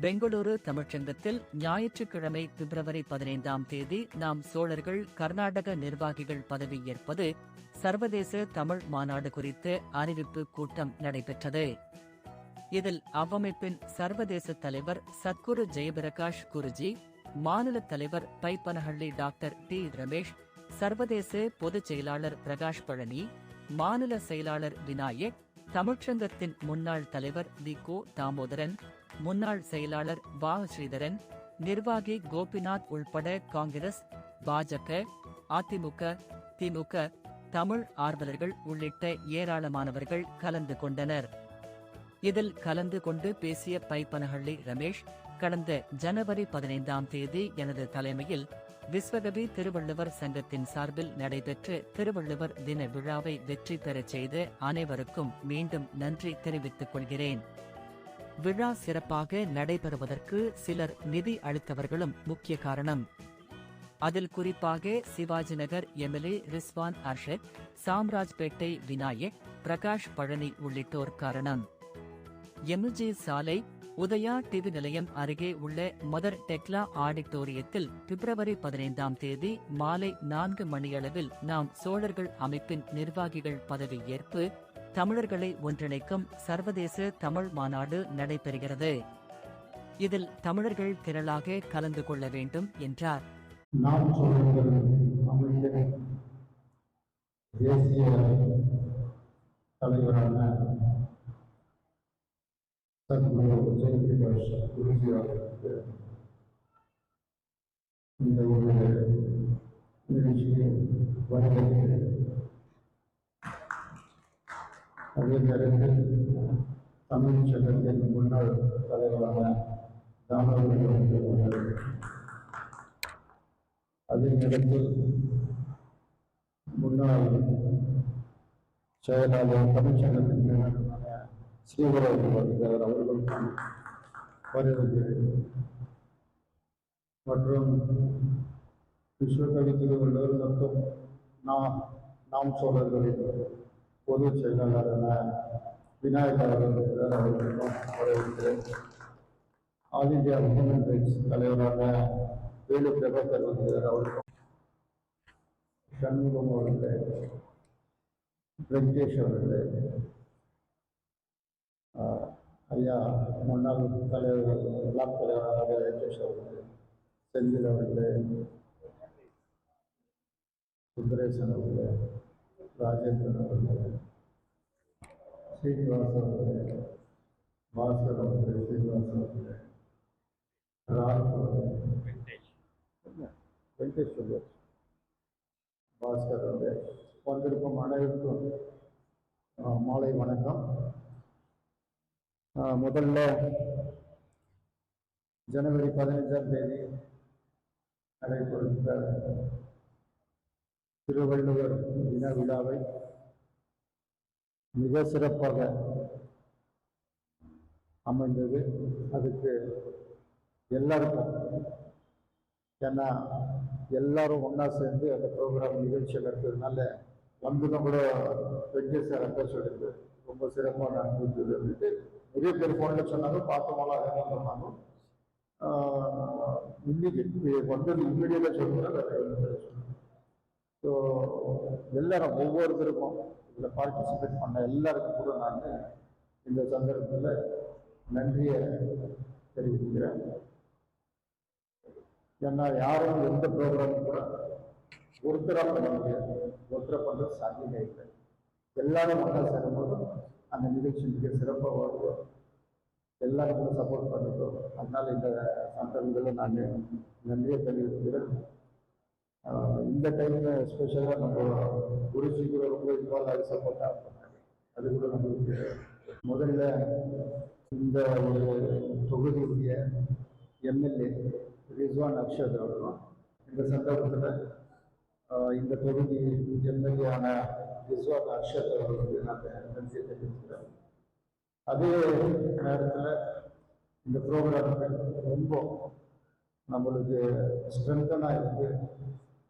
பெங்களூரு தமிழ்ச்சங்கத்தில் ஞாயிற்றுக்கிழமை பிப்ரவரி பதினைந்தாம் தேதி நாம் சோழர்கள் கர்நாடக நிர்வாகிகள் பதவியேற்பது சர்வதேச தமிழ் மாநாடு குறித்து அறிவிப்பு கூட்டம் நடைபெற்றது. இதில் அவ்வமைப்பின் சர்வதேச தலைவர் சத்குரு ஜெயபிரகாஷ் குருஜி மாநில தலைவர் பைப்பனஹள்ளி டாக்டர் டி ரமேஷ் சர்வதேச பொதுச் செயலாளர் பிரகாஷ் பழனி மாநில செயலாளர் விநாயக் தமிழ்ச்சங்கத்தின் முன்னாள் தலைவர் தி கோ. தாமோதரன் முன்னாள் செயலாளர் வா. ஸ்ரீதரன் நிர்வாகி கோபிநாத் உள்பட காங்கிரஸ் பாஜக அதிமுக திமுக தமிழ் ஆர்வலர்கள் உள்ளிட்ட ஏராளமானவர்கள் கலந்து கொண்டனர். இதில் கலந்து கொண்டு பேசிய பைப்பனஹள்ளி ரமேஷ் கடந்த ஜனவரி பதினைந்தாம் தேதி எனது தலைமையில் விஸ்வகவி திருவள்ளுவர் சங்கத்தின் சார்பில் நடைபெற்ற திருவள்ளுவர் தின விழாவை வெற்றி பெறச் செய்த அனைவருக்கும் மீண்டும் நன்றி தெரிவித்துக் கொள்கிறேன். விழா சிறப்பாக நடைபெறுவதற்கு சிலர் நிதி அளித்தவர்களும் முக்கிய காரணம். அதில் குறிப்பாக சிவாஜி நகர் எம்எல்ஏ ரிஸ்வான் அர்ஷத் சாம்ராஜ்பேட்டை விநாயக் பிரகாஷ் பழனி உள்ளிட்டோர் காரணம். எம்ஜி சாலை உதயா டிவி நிலையம் அருகே உள்ள மதர் டெக்லா ஆடிட்டோரியத்தில் பிப்ரவரி பதினைந்தாம் தேதி மாலை நான்கு மணியளவில் நாம் சோழர்கள் அமைப்பின் நிர்வாகிகள் பதவியேற்பு தமிழர்களை ஒன்றிணைக்கும் சர்வதேச தமிழ் மாநாடு நடைபெறுகிறது. இதில் தமிழர்கள் திரளாக கலந்து கொள்ள வேண்டும் என்றார். தேசிய தலைவரான சத்குரு ஜெயபிரகாஷ் குருஜி அவர்களுக்கு இந்த ஒரு நிகழ்ச்சியை வரவேற்கிறேன் அதே தமிழ் சங்கத்தின் முன்னாள் தலைவரான தாமோதரன் அதே நேரத்தில் முன்னாள் செயலாளர் தமிழ்ச்சங்கத்தின் செயலாளரான ஸ்ரீவராஜ் அவர்களுக்கும் வரவேற்கிறேன் மற்றும் விஸ்வகவி திருவள்ளுவர் மற்றும் நாம் நாம் சோழர்களின் பொதுச் செயலாளரான விநாயகர் அவர்கள் இருக்கிறார் அவர்களுக்கும் வரவேற்கிறேன். ஆல் இந்தியா ஹியூமன் ரைட்ஸ் தலைவரான வேலு பிரபாகர் வருகிறார் அவருக்கும் சண்முகம் அவர்களே வெங்கடேஷ் அவர்களே ஐயா முன்னாள் தலைவர் பிளாக் தலைவராக வெங்கடேஷ் அவர்கள் செந்தில் அவர்களே சுந்தரேசன் அவர்களே ராஜேந்திரன் அவர்களே ஸ்ரீனிவாஸ் அவர்களே பாஸ்கர் அவர்களே ஸ்ரீனிவாஸ் அவர்களே ராஜ் அவர்களே வெங்கடேஷ் அவர்கள் பாஸ்கர் அவர்களே வந்திருக்கும் அனைவருக்கும் மாலை வணக்கம். முதல்ல ஜனவரி பதினைஞ்சாம் தேதி நடைபெறுகிற திருவள்ளுவர் தின விழாவை மிக சிறப்பாக அமைந்தது. அதுக்கு எல்லாருக்கும் ஏன்னா எல்லாரும் ஒன்றா சேர்ந்து அந்த ப்ரோக்ராம் நிகழ்ச்சி இருக்கிறதுனால வந்ததும் கூட வெங்கடேஷ் சார் சொல்லிட்டு ரொம்ப சிறப்பாக நடந்துட்டு அப்படின்ட்டு. நிறைய பேர் ஃபோனில் சொன்னாங்க பார்த்தவங்களாம் அதெல்லாம் சொன்னாங்க. இன்னைக்கு வந்தது இம்மிடியட்டாக சொல்லுங்கள் ஸோ எல்லாரும் ஒவ்வொருத்தருக்கும் இதில் பார்ட்டிசிபேட் பண்ண எல்லாருக்கும் கூட நான் இந்த சந்தர்ப்பத்தில் நன்றியை தெரிவிக்கிறேன். ஏன்னா யாரும் எந்த ப்ரோக்ராமும் கூட ஒருத்தராக பண்ண முடியாது ஒருத்தரை பண்ணுறது சாத்தியமே இல்லை. எல்லாரும் ஒன்றா சேரும்போது அந்த நிகழ்ச்சி மிக சிறப்பாக வரும் எல்லாரும் கூட சப்போர்ட் பண்ணிட்டோம். அதனால இந்த சந்தர்ப்பங்களில் நான் நன்றியை தெரிவிக்கிறேன் இந்த டைம்ல ஸ்பெஷலாக நம்ம குருஜி கூட ரொம்ப இன்வால்வ் ஆகி சப்போர்ட் பண்ணாங்க அது கூட நம்மளுக்கு முதல்ல இந்த ஒரு தொகுதியுடைய எம்எல்ஏ ரிஸ்வான் அக்ஷத் அவர்களும் இந்த சந்தர்ப்பத்தில் இந்த தொகுதி எம்எல்ஏ ஆன அர்ஷத் அக்ஷத் அவர்களுக்கு நான் நன்றி தெரிவிக்கிறேன் அதே நேரத்தில் இந்த ப்ரோக்ராம் ரொம்ப நம்மளுக்கு ஸ்ட்ரென்தனாக இருக்கு.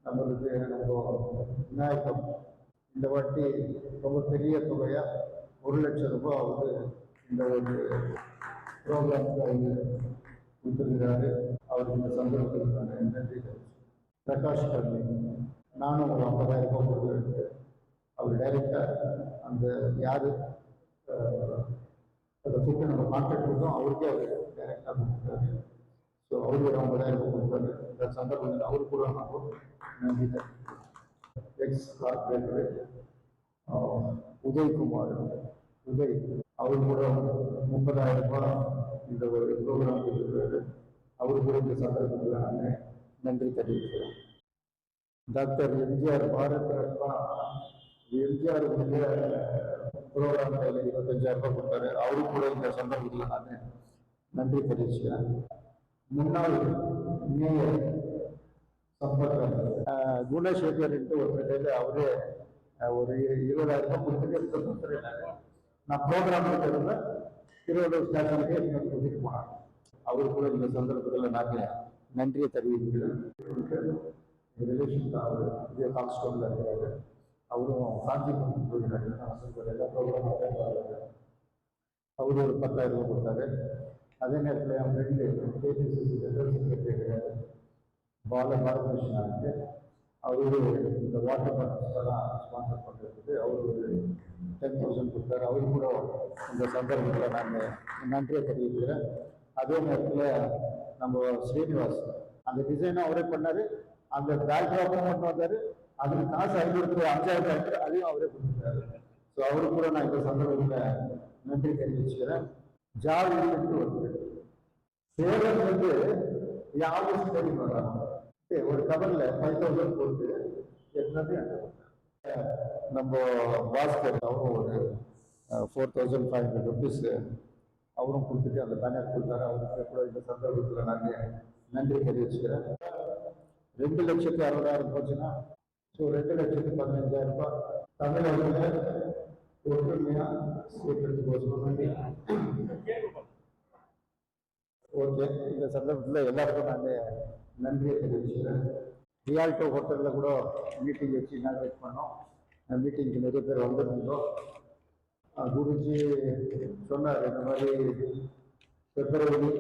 நம்மளுக்கு நம்ம விநாயகம் இந்த வாட்டி ரொம்ப பெரிய தொகையாக ஒரு லட்சம் ரூபாய் அவர் இந்த ஒரு ப்ரோக்ராமுக்கு அவர் கொடுத்துருக்கிறாரு. அவருக்கு இந்த சந்தர்ப்பத்தில் நான் நன்றி தெரிவிச்சுக்கிறேன். பிரகாஷ் பள்ளி. நானும் ஒரு ஐம்பதாயிரம் ரூபாய் கொடுத்துருக்கு அவர் டைரெக்டாக அந்த யார் அதை கூப்பிட்டு நம்ம கான்டாக்ட் கொடுத்தோம் அவருக்கே அவர் டைரெக்டாக கொடுத்தாரு ஸோ அவருக்கு ஒரு ஐம்பதாயிரம் ரூபாய் கொடுத்தாரு. இந்த சந்தர்ப்பத்தில் அவரு கூட நான் நன்றி எக்ஸ் கார்பரேட்டர் உதயகுமார் உதய் அவர் கூட முப்பதாயிரம் ரூபாய் இந்த ஒரு ப்ரோக்ராம் கொடுத்துருக்காரு. அவரு கூட இந்த சந்தர்ப்பத்தில் நான் நன்றி தெரிவிக்கிறேன். டாக்டர் எம்ஜிஆர் பாரத் ரத்னா எம்ஜிஆர் ப்ரோக்ராம் கையில் இருபத்தஞ்சாயிரம் ரூபாய் கொடுத்தாரு. அவரு கூட இந்த சந்தர்ப்பத்தில் நான் நன்றி தெரிவிச்சுக்கிறேன். முன்னாள் மேயர் சம்பர்க்கம் அஹ், குணசேகர் ஒரு கையில் அவரே ஒரு இருபதாயிரம் ரூபாய் கொடுத்துட்டு கொடுத்துருந்தாங்க நான் ப்ரோக்ராம் இருந்தேன் திருவள்ளூர் ஸ்டேஷனுக்கு என்னை கூட்டிட்டு போனாங்க அவரு கூட இந்த சந்தர்ப்பத்தில் நான் நன்றியை தெரிவிக்கிறேன். ரிலேஷன் அவர். இதே கான்ஸ்டோனில் இருக்கிறாரு அவரும் காஞ்சிபுரம் போயிருக்காரு நான் சொல்றேன், எல்லா ப்ரோக்ராமும் அவரு ஒரு பத்தாயிரம் ரூபாய் கொடுத்தாரு. அதே நேரத்தில் என் ஃப்ரெண்டு கேபிசிசி ஜெனரல் செக்ரட்டரி கிடையாது. பால பாலகிருஷ்ணனுக்கு அவரு இந்த வாட்டர் பாட்டில்ஸ் ஸ்பான்சர் பண்ணுறதுக்கு அவர் ஒரு டென் தௌசண்ட் கொடுத்தாரு. அவரு கூட இந்த சந்தர்ப்பத்தில் நான் நன்றியை தெரிவிக்கிறேன். அதே நேரத்தில் நம்ம ஸ்ரீனிவாஸ் அந்த டிசைனும் அவரே பண்ணார். அந்த பேக்ராப்பும் மட்டும் வந்தாரு. அதுக்கு காசு ஐநூறு அஞ்சாயிரம் ஆயிட்டு அதையும் அவரே கொடுத்துருக்காரு ஸோ அவரு கூட நான் இந்த சந்தர்ப்பத்தில் நன்றி தெரிவிச்சுக்கிறேன். ஜாலின்னு வந்து சேலம் வந்து என் ஆஃபீஸ் தேடி வர்றாங்க சரி, ஒரு கவர்ல ஃபைவ் தௌசண்ட் போட்டு என்னது நம்ம பாஸ்கர் அவரும் ஒரு four thousand five hundred rupees அவரும் கொடுத்துட்டு அந்த பேனர் கொடுத்தாரு. அவருக்கு கூட இந்த சந்தர்ப்பத்தில் நான் நன்றி தெரிவிச்சுக்கிறேன். ரெண்டு லட்சத்தி அறுபதாயிரம் போச்சுன்னா ஸோ ரெண்டு லட்சத்தி பதினஞ்சாயிரம் ரூபாய் தமிழகத்தில் ஒற்றுமையா சேர்க்கறதுக்கு போச்சு ஓகே இந்த சந்தர்ப்பத்தில் எல்லாருக்கும் நாங்கள் நன்றியை தெரிவிச்சுக்கிறேன். ரியால்டோ ஹோட்டலில் கூட மீட்டிங் வச்சு இனாகிரேட் பண்ணோம். மீட்டிங்க்கு நிறைய பேர் வந்திருந்தோம். குருஜி சொன்னார் இந்த மாதிரி பிப்ரவரி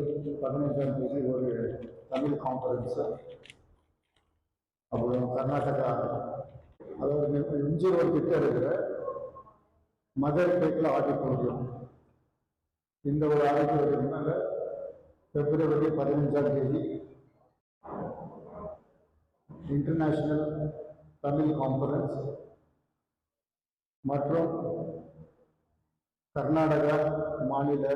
பதினைஞ்சாம் தேதி ஒரு தமிழ் கான்ஃபரன்ஸு அப்புறம் கர்நாடகா அதாவது இஞ்சி ஒரு திட்டம் இருக்கிற மதர் பேட்டில் ஆடிட்டோரியம் இந்த ஒரு ஆடிட்டோரியம்னால பிப்ரவரி பதினஞ்சாம் தேதி இன்டர்நேஷனல் தமிழ் கான்ஃபரன்ஸ் மற்றும் கர்நாடகா மாநில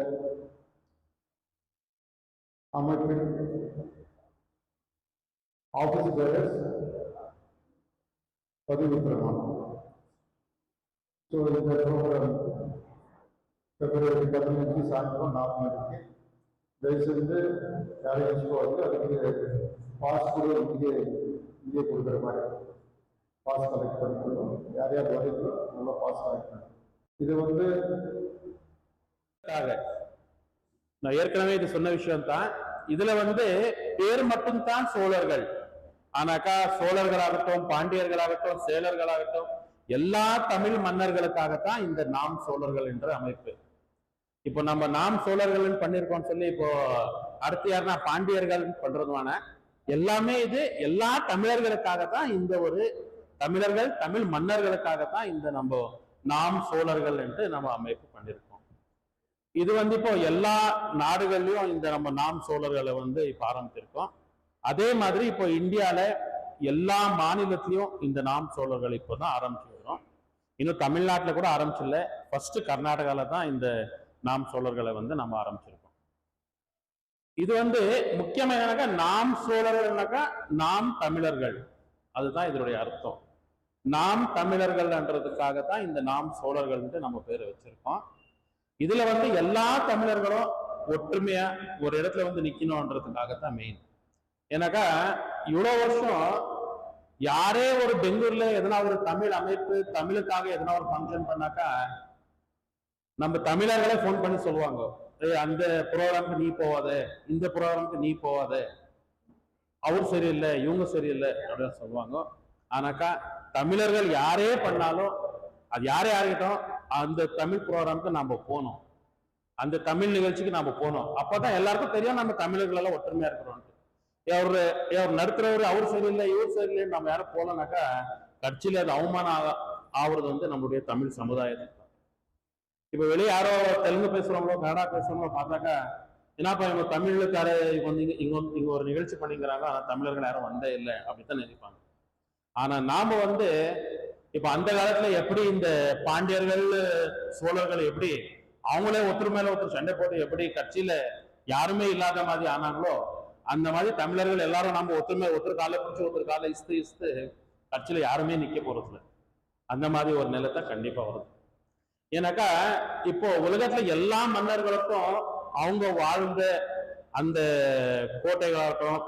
அமைப்பின் ஆபீஸ் பேரர்ஸ் பதிவு பிரமாணம். ஸோ இந்த ப்ரோக்ராம் பிப்ரவரி பதினஞ்சு சாயந்தரம் நாலு மணிக்கு தயவுசெய்து யாரையும் வச்சுக்கோங்க அதுக்கு பாஸ் கூட இங்கே இங்கே கொடுக்குற மாதிரி பாஸ் கலெக்ட் பண்ணிக்கணும் யார் யார் வரைக்கும் நல்லா பாஸ் கலெக்ட் பண்ணணும் இது வந்து நான் ஏற்கனவே இது சொன்ன விஷயம் தான் இதுல வந்து பேர் மட்டும்தான் சோழர்கள். ஆனாக்கா சோழர்களாகட்டும் பாண்டியர்களாகட்டும் சேலர்களாகட்டும் எல்லா தமிழ் மன்னர்களுக்காகத்தான் இந்த நாம் சோழர்கள் என்ற அமைப்பு. இப்போ நம்ம நாம் சோழர்கள் பண்ணிருக்கோம் சொல்லி இப்போ அடுத்து யாருன்னா பாண்டியர்கள் பண்றதுமான எல்லாமே இது எல்லா தமிழர்களுக்காகத்தான் இந்த ஒரு தமிழர்கள் தமிழ் மன்னர்களுக்காகத்தான் இந்த நம்ம நாம் சோழர்கள் என்று நம்ம அமைப்பு பண்ணிருக்கோம். இது வந்து இப்போ எல்லா நாடுகள்லயும் இந்த நம்ம நாம் சோழர்களை வந்து இப்ப ஆரம்பித்திருக்கோம் அதே மாதிரி இப்போ இந்தியாவில் எல்லா மாநிலத்திலையும் இந்த நாம் சோழர்கள் இப்போ தான் ஆரம்பிச்சுக்கிறோம் இன்னும் தமிழ்நாட்டில் கூட ஆரம்பிச்சில்ல ஃபர்ஸ்ட் கர்நாடகாவில் தான் இந்த நாம் சோழர்களை வந்து நம்ம ஆரம்பிச்சிருக்கோம். இது வந்து முக்கியமா நாம் சோழர்கள்னாக்கா நாம் தமிழர்கள். அதுதான் இதனுடைய அர்த்தம். நாம் தமிழர்கள்ன்றதுக்காக தான் இந்த நாம் சோழர்கள்ன்ட்டு நம்ம பேர் வச்சிருக்கோம். இதுல வந்து எல்லா தமிழர்களும் ஒற்றுமையா ஒரு இடத்துல வந்து நிக்கணும்ன்றதுக்காகத்தான் மெயின் ஏன்னாக்கா இவ்வளவு வருஷம் யாரே ஒரு பெங்களூர்ல எதனா ஒரு தமிழ் அமைப்பு தமிழுக்காக எதனா ஒரு ஃபங்க்ஷன் பண்ணாக்கா நம்ம தமிழர்களே ஃபோன் பண்ணி சொல்லுவாங்க. அந்த ப்ரோக்ராமுக்கு நீ போவாத இந்த ப்ரோக்ராமுக்கு நீ போவாத. அவர் சரியில்லை இவங்க சரியில்லை அப்படின்னு சொல்லுவாங்க. ஆனாக்கா தமிழர்கள் யாரே பண்ணாலும் அது யாரே ஆகிட்டோம் அந்த தமிழ் ப்ரோக்ராமுக்கு நம்ம போகணும். அந்த தமிழ் நிகழ்ச்சிக்கு நாம போனோம் அப்பதான் எல்லாருக்கும் தெரியும் நம்ம தமிழர்கள் எல்லாம் ஒற்றுமையா இருக்கிறோம் அவர் அவர் நடத்துறவர் அவர் சரியில்லை இவர் சரியில்லை நம்ம யாரும் போலனாக்கா கட்சியில அது அவமானம் ஆக- ஆகுறது வந்து நம்மளுடைய தமிழ் சமுதாயத்துக்கு இப்ப வெளியே யாரோ தெலுங்கு பேசுறவங்களோ கன்னடா பேசுறவங்களோ பார்த்தாக்கா என்னப்பா இவங்க தமிழுக்கார இங்க வந்து இங்க- இங்க வந்து இங்க ஒரு நிகழ்ச்சி பண்ணிக்கிறாங்க ஆனா தமிழர்கள் யாரும் வந்தே இல்லை அப்படித்தான் நினைப்பாங்க. ஆனா நாம வந்து இப்ப அந்த காலத்துல எப்படி இந்த பாண்டியர்கள் சோழர்கள் எப்படி அவங்களே ஒருத்தர் மேல ஒருத்தர் சண்டை போட்டு எப்படி கட்சியில யாருமே இல்லாத மாதிரி ஆனாங்களோ அந்த மாதிரி தமிழர்கள் எல்லாரும் நம்ம ஒருத்தர் ஒருத்தர் காலை பிடிச்சி ஒருத்தர் காலை இஸ்து இஸ்து கட்சியில யாருமே நிக்க போறது அந்த மாதிரி ஒரு நிலத்தை கண்டிப்பா வருது. ஏன்னாக்கா இப்போ உலகத்துல எல்லா மன்னர்களுக்கும் அவங்க வாழ்ந்த அந்த கோட்டைகளாகட்டும்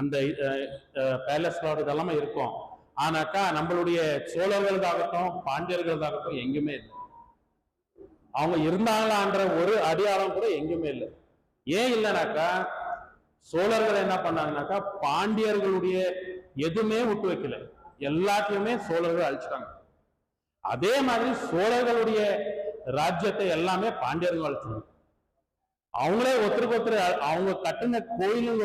அந்த பேலஸ்களோட இதெல்லாமே இருக்கும். ஆனாக்கா நம்மளுடைய சோழர்களதாகட்டும் பாண்டியர்களதாகட்டும் எங்குமே இல்லை. அவங்க இருந்தாங்களான்ற ஒரு அடையாளம் கூட எங்குமே இல்லை. ஏன் இல்லைனாக்கா சோழர்கள் என்ன பண்ணாங்கனாக்கா பாண்டியர்களுடைய எதுவுமே விட்டு வைக்கல. எல்லாத்தையுமே சோழர்கள் அழிச்சிட்டாங்க. அதே மாதிரி சோழர்களுடைய ராஜ்யத்தை எல்லாமே பாண்டியர்கள் அழிச்சாங்க அவங்களே ஒருத்தருக்கு ஒருத்தர் அவங்க கட்டின கோயிலுங்க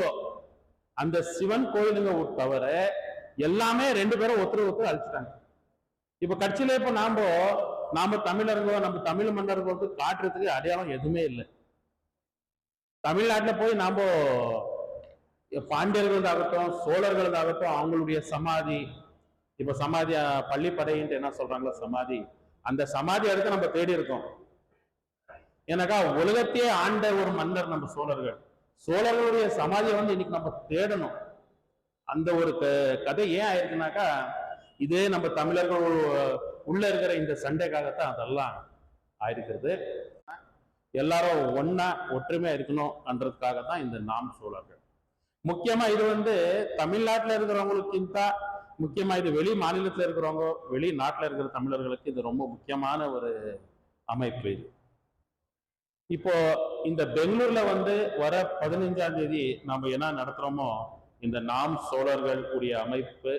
அந்த சிவன் கோயிலுங்க தவிர எல்லாமே ரெண்டு பேரும் ஒருத்தர் ஒருத்தர் அழிச்சிட்டாங்க. இப்ப கட்சியில இப்ப நாம நாம தமிழர்களோ நம்ம தமிழ் மன்னர்களுக்கு காட்டுறதுக்கு அடையாளம் எதுவுமே இல்லை. தமிழ்நாட்டில் போய் நாம பாண்டியர்களாகட்டும் சோழர்களாகட்டும் அவங்களுடைய சமாதி இப்ப சமாதி பள்ளிப்படைன்ட்டு என்ன சொல்றாங்களோ சமாதி அந்த சமாதி அடுத்து நம்ம தேடி இருக்கோம். ஏன்னாக்கா உலகத்தையே ஆண்ட ஒரு மன்னர் நம்ம சோழர்கள். சோழர்களுடைய சமாதியை வந்து இன்னைக்கு நம்ம தேடணும். அந்த ஒரு க- கதை ஏன் ஆயிருக்குனாக்கா இதே நம்ம தமிழர்கள் உள்ள இருக்கிற இந்த சண்டைக்காகத்தான் அதெல்லாம் ஆயிருக்கிறது. எல்லாரும் ஒன்னா ஒற்றுமையா இருக்கணும்ன்றதுக்காக தான் இந்த நாம் சோழர்கள். முக்கியமா இது வந்து தமிழ்நாட்டில் இருக்கிறவங்களுக்கு தான் முக்கியமா இது வெளி மாநிலத்தில் இருக்கிறவங்க வெளிநாட்டில் இருக்கிற தமிழர்களுக்கு இது ரொம்ப முக்கியமான ஒரு அமைப்பு இது. இப்போ இந்த பெங்களூர்ல வந்து வர பதினஞ்சாம் தேதி நம்ம என்ன நடத்துறோமோ இந்த நாம் சோழர்கள் கூடிய அமைப்பு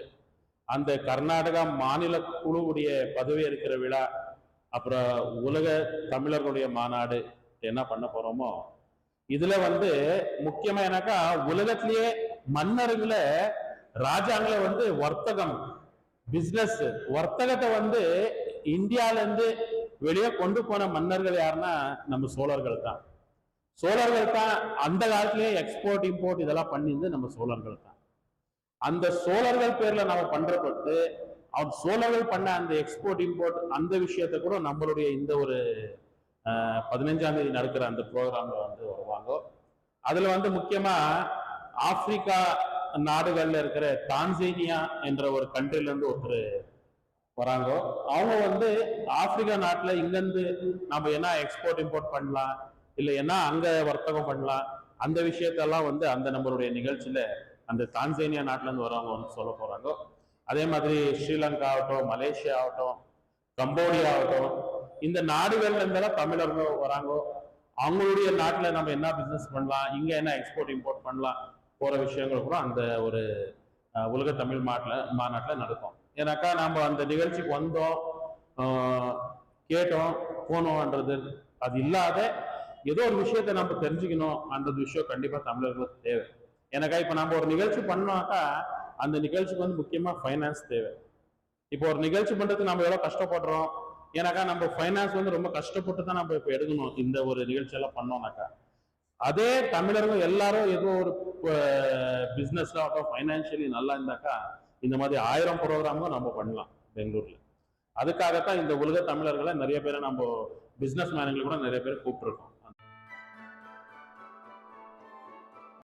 அந்த கர்நாடகா மாநில குழுவுடைய பதவி இருக்கிற விழா அப்புறம் உலக தமிழர்களுடைய மாநாடு என்ன பண்ண போறோமோ இதுல வந்து முக்கியமா என்னக்கா உலகத்திலேயே மன்னர்களை ராஜாங்களை வந்து வர்த்தகம் பிசினஸ் வர்த்தகத்தை வந்து இந்தியால இருந்து வெளியே கொண்டு போன மன்னர்கள் யாருன்னா நம்ம சோழர்கள் தான். சோழர்கள் தான் அந்த காலத்திலேயே எக்ஸ்போர்ட் இம்போர்ட் இதெல்லாம் பண்ணிருந்து நம்ம சோழர்கள் தான். அந்த சோழர்கள் பேர்ல நம்ம பண்றப்பட்டு அவர் சோழர்கள் பண்ண அந்த எக்ஸ்போர்ட் இம்போர்ட் அந்த விஷயத்த கூட நம்மளுடைய இந்த ஒரு பதினஞ்சாம் தேதி நடக்கிற அந்த ப்ரோக்ராம்ல வந்து வருவாங்க. அதுல வந்து முக்கியமா ஆப்பிரிக்கா நாடுகள்ல இருக்கிற தான்சேனியா என்ற ஒரு கண்ட்ரில இருந்து ஒருத்தர் வராங்க. அவங்க வந்து ஆப்பிரிக்கா நாட்டுல இங்கேருந்து நம்ம என்ன எக்ஸ்போர்ட் இம்போர்ட் பண்ணலாம் இல்ல என்ன அங்க வர்த்தகம் பண்ணலாம் அந்த விஷயத்தெல்லாம் வந்து அந்த நம்மளுடைய நிகழ்ச்சியில அந்த தான்சேனியா நாட்டுல இருந்து வரவங்க வந்து சொல்ல போறாங்க. அதே மாதிரி ஸ்ரீலங்கா ஆகட்டும் மலேசியா ஆகட்டும் கம்போடியா ஆகட்டும் இந்த நாடுகள்ல இருந்தெல்லாம் தமிழர்கள் வராங்க அவங்களுடைய நாட்டில் நம்ம என்ன பிசினஸ் பண்ணலாம் இங்க என்ன எக்ஸ்போர்ட் இம்போர்ட் பண்ணலாம் போற விஷயங்கள் கூட அந்த ஒரு உலக தமிழ் மாட்டில் மாநாட்டில் நடக்கும். ஏன்னாக்கா நம்ம அந்த நிகழ்ச்சிக்கு வந்தோம் கேட்டோம் போனோம்ன்றது அது இல்லாத ஏதோ ஒரு விஷயத்தை நம்ம தெரிஞ்சுக்கணும் அந்த விஷயம் கண்டிப்பா தமிழர்களுக்கு தேவை. எனக்கா இப்ப நம்ம ஒரு நிகழ்ச்சி பண்ணோம்னாக்கா அந்த நிகழ்ச்சிக்கு வந்து முக்கியமா ஃபைனான்ஸ் தேவை. இப்போ ஒரு நிகழ்ச்சி பண்றதுக்கு நம்ம எவ்வளவு கஷ்டப்படுறோம் ஏன்னாக்கா நம்ம ஃபைனான்ஸ் வந்து ரொம்ப கஷ்டப்பட்டு தான் நம்ம இப்போ எடுக்கணும். இந்த ஒரு நிகழ்ச்சியெல்லாம் பண்ணோம்னாக்கா. அதே தமிழர்கள் எல்லாரும் ஏதோ ஒரு பிசினஸ்ல ஆகட்டும் ஃபைனான்சியலி நல்லா இருந்தாக்கா இந்த மாதிரி ஆயிரம் ப்ரோக்ராமும் நம்ம பண்ணலாம் பெங்களூர்ல. அதுக்காகத்தான் இந்த உலக தமிழர்களை நிறைய பேரை நம்ம பிஸ்னஸ் மேனுங்களை கூட நிறைய பேர் கூப்பிட்டுருக்கோம்.